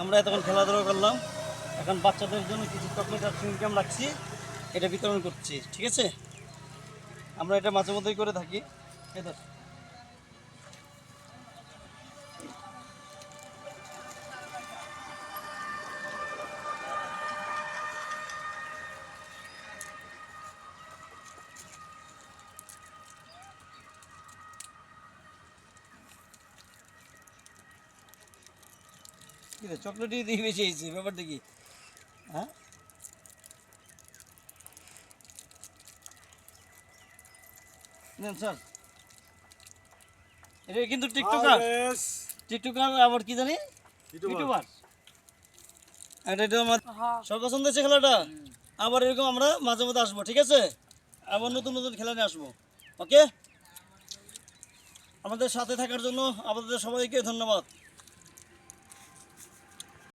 আমরা এতক্ষণ খেলাধুলা করলাম। এখন বাচ্চাদের জন্য কিছু চকলেট আর চুইংগাম রাখছি। এটা বিতরণ করছি, ঠিক আছে? আমরা এটা মাঝে মধ্যেই করে থাকি। এই কি চকলেটই দিয়ে বেশি হয়েছে ব্যাপার দেখি হ্যাঁ? নেন স্যার। এটা কিন্তু টিকটকার। টিকটকার আবার কি জানি? ইউটিউবার। এটা এটা আমার সব পছন্দ হয়েছে খেলাটা। আবার এরকম আমরা মাঝে মধ্যে আসব ঠিক আছে? আবার নতুন নতুন খেলা নিয়ে আসব। ওকে? আমাদের সাথে থাকার জন্য আমাদের সবাইকে ধন্যবাদ।